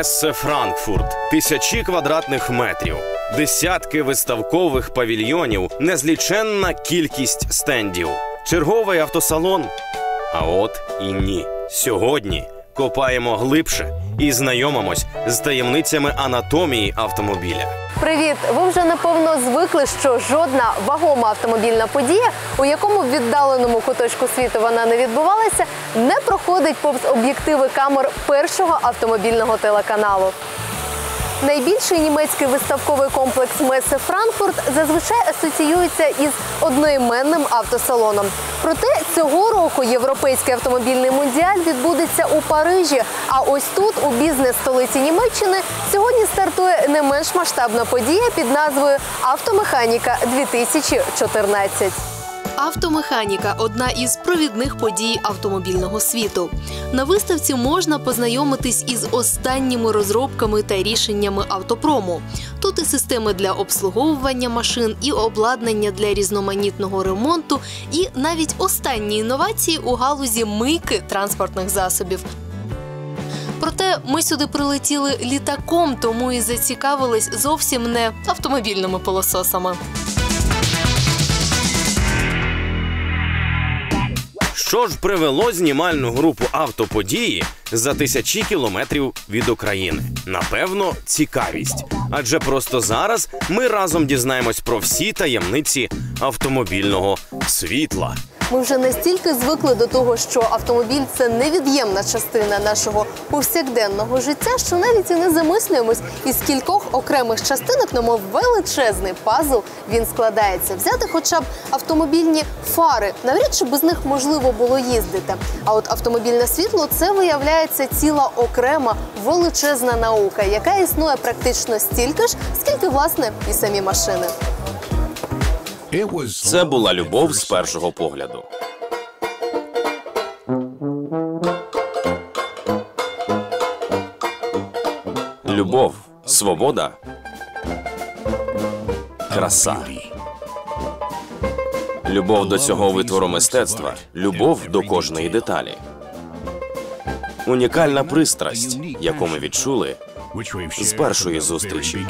Мессе Франкфурт, тисячі квадратних метрів, десятки виставкових павільйонів, незліченна кількість стендів, черговий автосалон. А от і ні. Сьогодні копаємо глибше і знайомимось з таємницями анатомії автомобіля. Привіт! Ви вже напевно звикли, що жодна вагома автомобільна подія, у якому віддаленому куточку світу вона не відбувалася, не проходить повз об'єктиви камер першого автомобільного телеканалу. Найбільший німецький виставковий комплекс Месе Франкфурт зазвичай асоціюється із одноіменним автосалоном. Проте цього року європейський автомобільний мундіаль відбудеться у Парижі. А ось тут, у бізнес-столиці Німеччини, сьогодні стартує не менш масштабна подія під назвою Автомеханіка 2014. Автомеханіка одна із провідних подій автомобільного світу. На виставці можна познайомитись із останніми розробками та рішеннями автопрому. Тут і системи для обслуговування машин, і обладнання для різноманітного ремонту, і навіть останні інновації у галузі мийки транспортних засобів. Проте ми сюди прилетіли літаком, тому і зацікавились зовсім не автомобільними пилососами. Що ж привело знімальну групу автоподії за тисячі кілометрів від України? Напевно, цікавість. Адже просто зараз ми разом дізнаємось про всі таємниці автомобільного світла. Ми вже настільки звикли до того, що автомобіль це невід'ємна частина нашого повсякденного життя, що навіть і не замислюємось, із кількох окремих частинок, немов величезний пазл, він складається. Взяти хоча б автомобільні фари. Навряд чи без них можливо було їздити. А от автомобільне світло це виявляється ціла окрема величезна наука, яка існує практично стільки ж, скільки власне і самі машини. Це була любов з першого погляду. Любов, свобода, краса. Любов до цього витвору мистецтва, любов до кожної деталі. Унікальна пристрасть, яку ми відчули з першої зустрічі.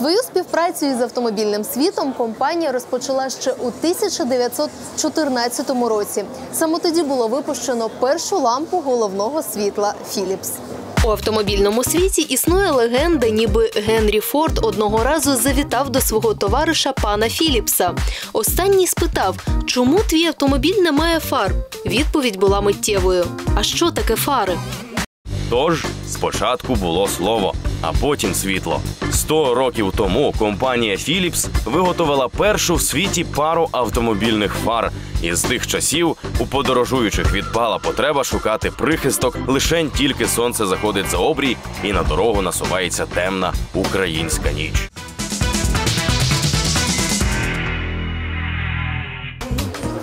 Свою співпрацю із автомобільним світом компанія розпочала ще у 1914 році. Саме тоді було випущено першу лампу головного світла Philips. У автомобільному світі існує легенда, ніби Генрі Форд одного разу завітав до свого товариша пана Філіпса. Останній спитав, чому твій автомобіль не має фар? Відповідь була миттєвою. А що таке фари? Тож спочатку було слово, а потім світло. Сто років тому компанія Philips виготовила першу в світі пару автомобільних фар. І з тих часів у подорожуючих відпала потреба шукати прихисток лишень тільки сонце заходить за обрій, і на дорогу насувається темна українська ніч.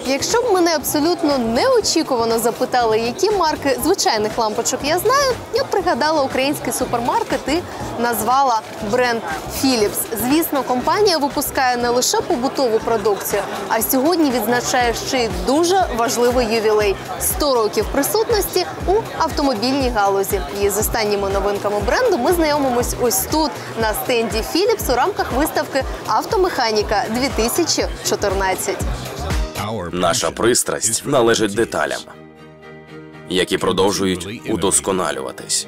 Якщо б мене абсолютно неочікувано запитали, які марки звичайних лампочок я знаю, я б пригадала український супермаркет і назвала бренд Philips. Звісно, компанія випускає не лише побутову продукцію, а сьогодні відзначає ще й дуже важливий ювілей 100 років присутності у автомобільній галузі. І з останніми новинками бренду ми знайомимось ось тут на стенді Philips у рамках виставки Автомеханіка 2014. Наша пристрасть належить деталям, які продовжують удосконалюватись.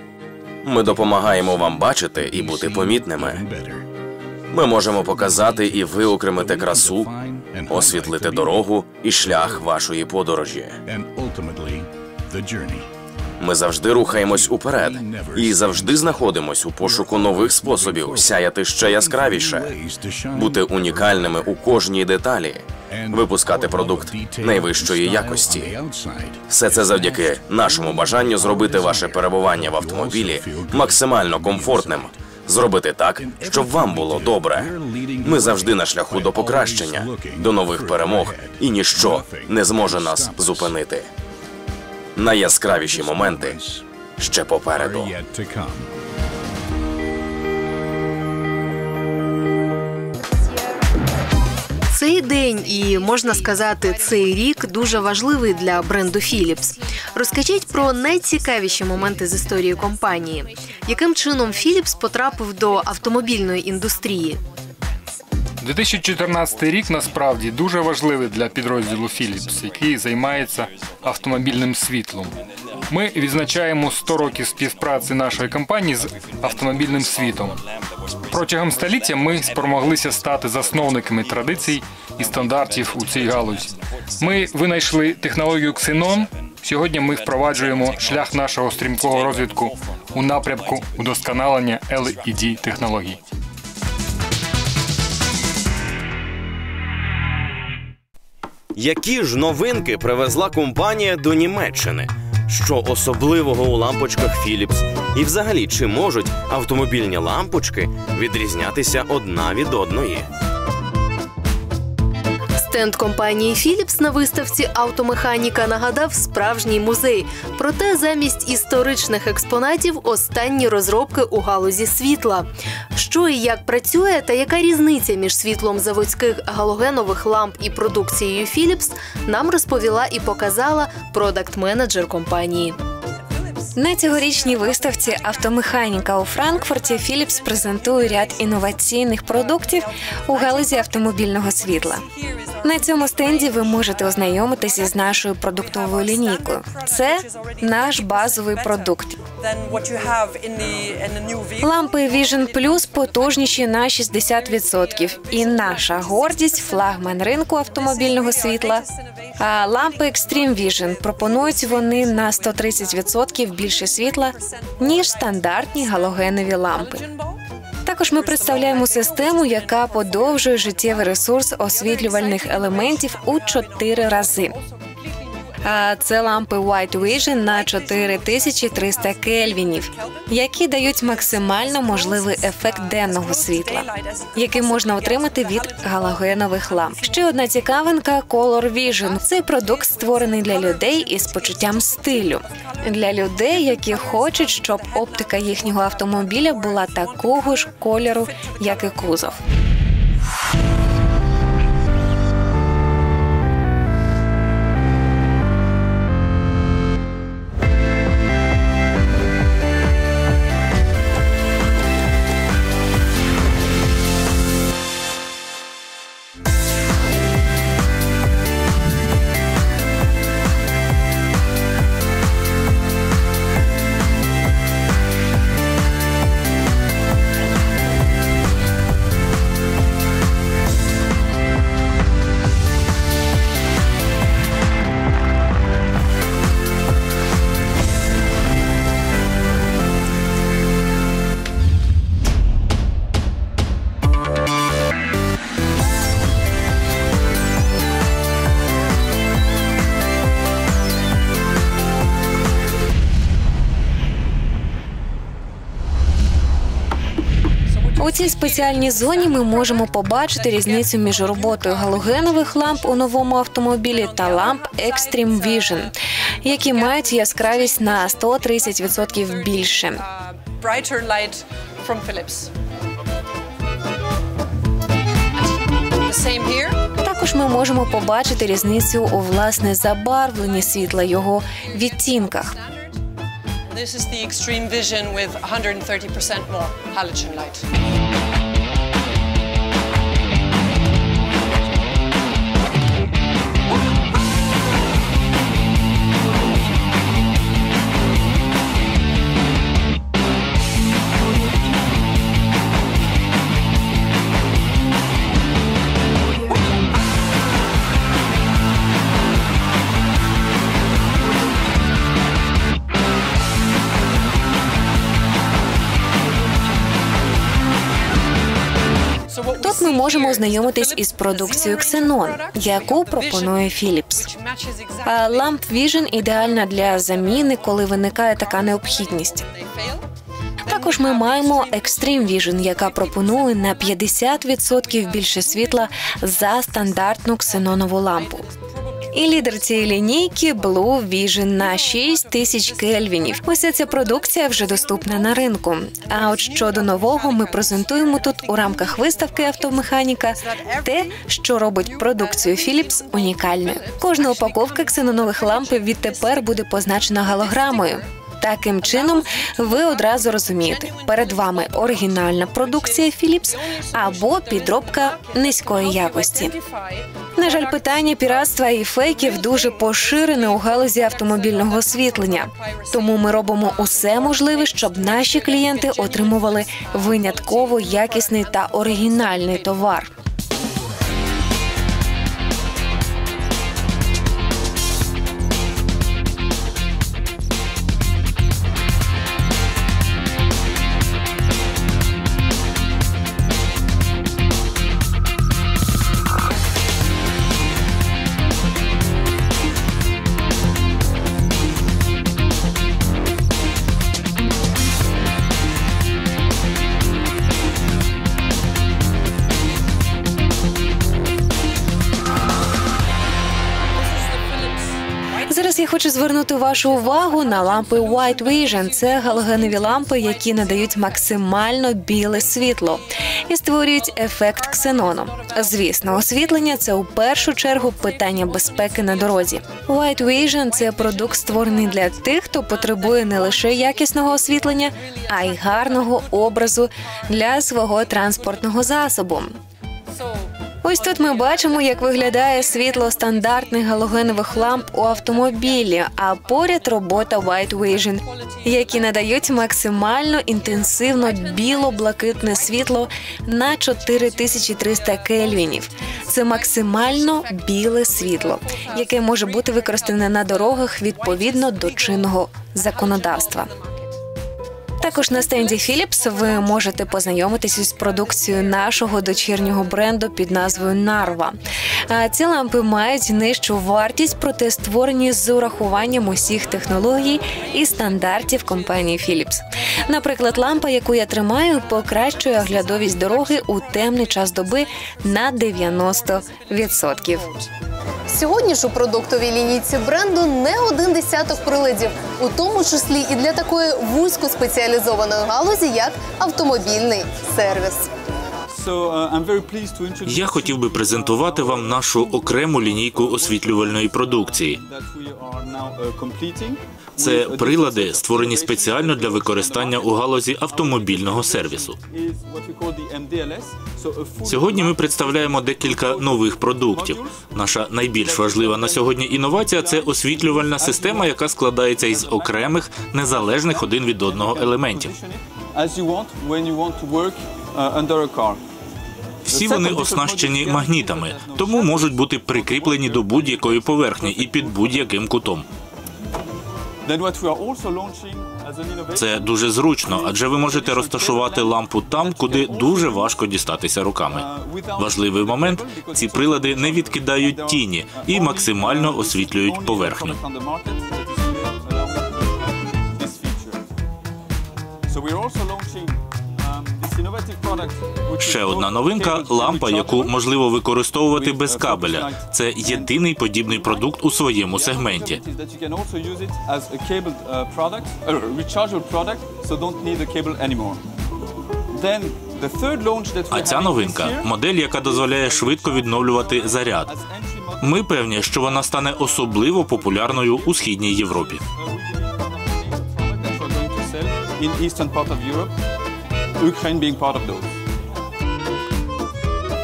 Ми допомагаємо вам бачити і бути помітними. Ми можемо показати і виокремити красу, освітлити дорогу і шлях вашої подорожі. Ми завжди рухаємось уперед і завжди знаходимось у пошуку нових способів сяяти ще яскравіше, бути унікальними у кожній деталі, випускати продукт найвищої якості. Все це завдяки нашому бажанню зробити ваше перебування в автомобілі максимально комфортним. Зробити так, щоб вам було добре. Ми завжди на шляху до покращення, до нових перемог, і ніщо не зможе нас зупинити. Найяскравіші моменти ще попереду. Цей день і можна сказати, цей рік дуже важливий для бренду Philips. Розкажіть про найцікавіші моменти з історії компанії. Яким чином Philips потрапив до автомобільної індустрії? 2014 рік насправді дуже важливий для підрозділу Philips, який займається автомобільним світлом. Ми відзначаємо 100 років співпраці нашої компанії з автомобільним світом. Протягом століття ми спромоглися стати засновниками традицій і стандартів у цій галузі. Ми винайшли технологію Xenon. Сьогодні ми впроваджуємо шлях нашого стрімкого розвитку у напрямку удосконалення LED технологій. Які ж новинки привезла компанія до Німеччини? Що особливого у лампочках Philips? І взагалі, чи можуть автомобільні лампочки відрізнятися одна від одної? Стенд компанії Philips на виставці Автомеханіка нагадав справжній музей. Проте замість історичних експонатів останні розробки у галузі світла. Що і як працює, та яка різниця між світлом заводських галогенових ламп і продукцією Philips, нам розповіла і показала продакт-менеджер компанії. На цьогорічній виставці Автомеханіка у Франкфурті Philips презентує ряд інноваційних продуктів у галузі автомобільного світла. На цьому стенді ви можете ознайомитися з нашою продуктовою лінійкою. Це наш базовий продукт. Лампи Vision Plus потужніші на 60%. І наша гордість флагман ринку автомобільного світла. А лампи Extreme Vision пропонують вони на 130% більше світла ніж стандартні галогенові лампи. Також ми представляємо систему, яка подовжує життєвий ресурс освітлювальних елементів у 4 рази. Це лампи White Vision на 4300 кельвінів, які дають максимально можливий ефект денного світла, який можна отримати від галогенових ламп. Ще одна цікавинка Color Vision. Цей продукт створений для людей із почуттям стилю, для людей, які хочуть, щоб оптика їхнього автомобіля була такого ж кольору, як і кузов. У цій спеціальній зоні ми можемо побачити різницю між роботою галогенових ламп у новому автомобілі та ламп Extreme Vision, які мають яскравість на 130% більше. Brighter light from Philips. Same here. Також ми можемо побачити різницю у власне забарвленні світла, його відтінках. This is the extreme vision with 130% more halogen light. Тут ми можемо ознайомитись із продукцією Xenon, яку пропонує Philips. Lamp Vision ідеальна для заміни, коли виникає така необхідність. Також ми маємо Extreme Vision, яка пропонує на 50% більше світла за стандартну ксенонову лампу. І лідер цієї лінійки Blue Vision на 6 тисяч кельвінів. Уся ця продукція вже доступна на ринку. А от щодо нового, ми презентуємо тут у рамках виставки автомеханіка те, що робить продукцію Philips унікальною. Кожна упаковка ксенонових ламп відтепер буде позначена галограмою. Таким чином, ви одразу розумієте, перед вами оригінальна продукція Philips або підробка низької якості. На жаль, питання піратства і фейків дуже поширене у галузі автомобільного освітлення. Тому ми робимо усе можливе, щоб наші клієнти отримували винятково якісний та оригінальний товар. Вашу увагу на лампи White Vision. Це галогенові лампи, які надають максимально біле світло і створюють ефект ксенону. Звісно, освітлення це у першу чергу питання безпеки на дорозі. White Vision – це продукт створений для тих, хто потребує не лише якісного освітлення, а й гарного образу для свого транспортного засобу. Ось тут ми бачимо, як виглядає світло стандартних галогенових ламп у автомобілі, а поряд робота White Vision, які надають максимально інтенсивно біло-блакитне світло на 4300 кельвінів. Це максимально біле світло, яке може бути використане на дорогах відповідно до чинного законодавства. Також на стенді Philips ви можете познайомитися з продукцією нашого дочірнього бренду під назвою Нарва. Ці лампи мають нижчу вартість, проте створені з урахуванням усіх технологій і стандартів компанії Philips. Наприклад, лампа, яку я тримаю, покращує оглядовість дороги у темний час доби на 90%. Сьогодні ж у продуктовій лінійці бренду не один десяток приладів, у тому числі і для такої вузькоспеціалізованої галузі, як автомобільний сервіс. Я хотів би презентувати вам нашу окрему лінійку освітлювальної продукції. Це прилади, створені спеціально для використання у галузі автомобільного сервісу. Сьогодні ми представляємо декілька нових продуктів. Наша найбільш важлива на сьогодні інновація це освітлювальна система, яка складається із окремих незалежних один від одного елементів. Всі вони оснащені магнітами, тому можуть бути прикріплені до будь-якої поверхні і під будь-яким кутом. Це дуже зручно, адже ви можете розташувати лампу там, куди дуже важко дістатися руками. Важливий момент: ці прилади не відкидають тіні і максимально освітлюють поверхню. Ще одна новинка лампа, яку можливо використовувати без кабеля. Це єдиний подібний продукт у своєму сегменті. А ця новинка модель, яка дозволяє швидко відновлювати заряд. Ми певні, що вона стане особливо популярною у східній Європі. in Ukraine being part of those.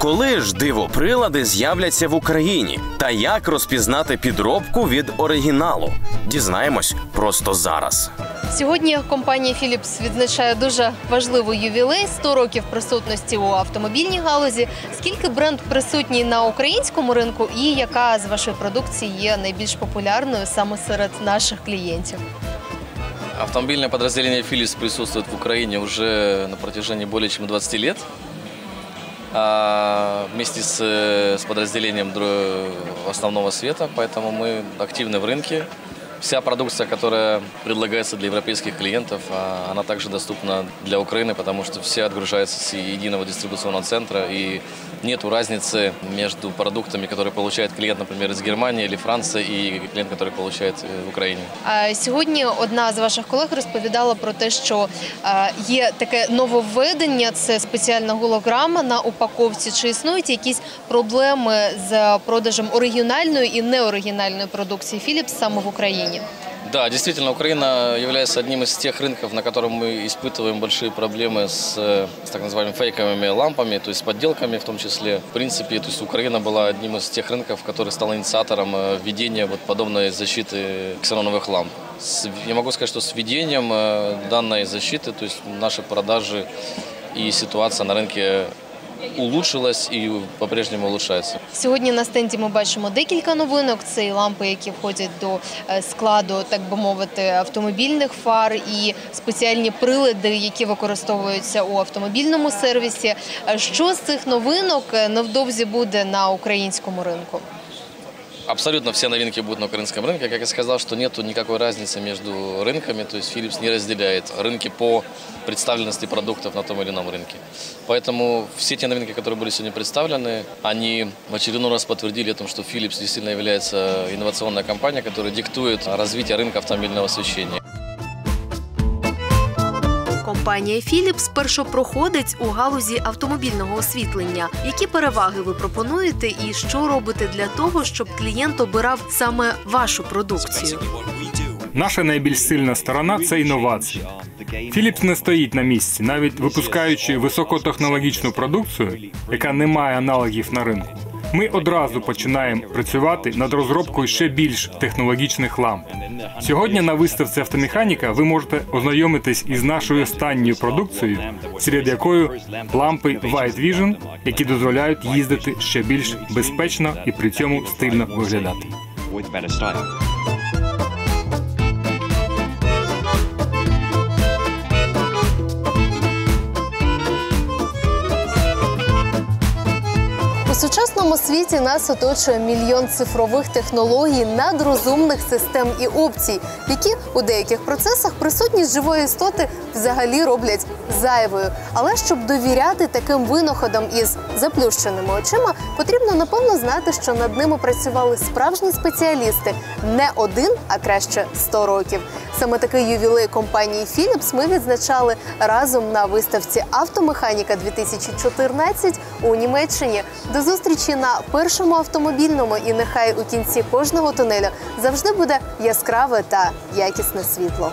Коли ж дивоприлади з'являться в Україні? Та як розпізнати підробку від оригіналу? Дізнаємось просто зараз. Сьогодні компанія Philips відзначає дуже важливий ювілей 100 років присутності у автомобільній галузі. Скільки бренд присутній на українському ринку, і яка з вашої продукції є найбільш популярною саме серед наших клієнтів? Автомобильное подразделение Philips присутствует в Украине уже на протяжении более чем 20 лет. А, вместе с, с подразделением основного света, поэтому мы активны в рынке. Вся продукция, которая предлагается для европейских клиентов, а, она также доступна для Украины, потому что все отгружаются с единого дистрибуционного центра, и нет разницы между продуктами, которые получает клиент, например, из Германии или Франции, и клиент, который получает э, в Украине. А Сьогодні одна з ваших колег розповідала про те, що е, є таке нововведення, це спеціальна голограма на упаковці. Чи існують якісь проблеми з продажем оригінальної і неоригінальної продукції Philips саме в Україні? Да, действительно, Украина является одним из тех рынков, на котором мы испытываем большие проблемы с, э, с так называемыми фейковыми лампами, то есть с подделками в том числе. В принципе, то есть Украина была одним из тех рынков, который стал инициатором э, введения вот подобной защиты ксеноновых ламп. С- я могу сказать, что с введением э, данной защиты, то есть наши продажи и ситуация на рынке улучшилась і по-прежньому улучшається. Сьогодні на стенді ми бачимо декілька новинок. Це і лампи, які входять до е, складу, так би мовити, автомобільних фар, і спеціальні прилади, які використовуються у автомобільному сервісі. Е, Що з цих новинок е, невдовзі буде на українському ринку? Абсолютно все новинки будут на украинском рынке. Как я сказал, что нет никакой разницы между рынками, то есть Philips не разделяет рынки по представленности продуктов на том или ином рынке. Поэтому все те новинки, которые были сегодня представлены, они в очередной раз подтвердили о том, что Philips действительно является инновационной компанией, которая диктует развитие рынка автомобильного освещения. Компанія Philips першопроходець у галузі автомобільного освітлення. Які переваги ви пропонуєте і що робите для того, щоб клієнт обирав саме вашу продукцію? Наша найбільш сильна сторона це інновації. Philips не стоїть на місці, навіть випускаючи високотехнологічну продукцію, яка не має аналогів на ринку. Ми одразу починаємо працювати над розробкою ще більш технологічних ламп. Сьогодні на виставці автомеханіка ви можете ознайомитись із нашою останньою продукцією, серед якою лампи White Vision, які дозволяють їздити ще більш безпечно і при цьому стильно виглядати. With better style. У сучасному світі нас оточує мільйон цифрових технологій, надрозумних систем і опцій, які у деяких процесах присутність живої істоти взагалі роблять зайвою. Але щоб довіряти таким винаходам із заплющеними очима, потрібно напевно знати, що над ними працювали справжні спеціалісти не один, а краще 100 років. Саме такий ювілей компанії Philips ми відзначали разом на виставці Автомеханіка 2014 у Німеччині. До зустрічі на першому автомобільному і нехай у кінці кожного тунелю завжди буде яскраве та якісне світло.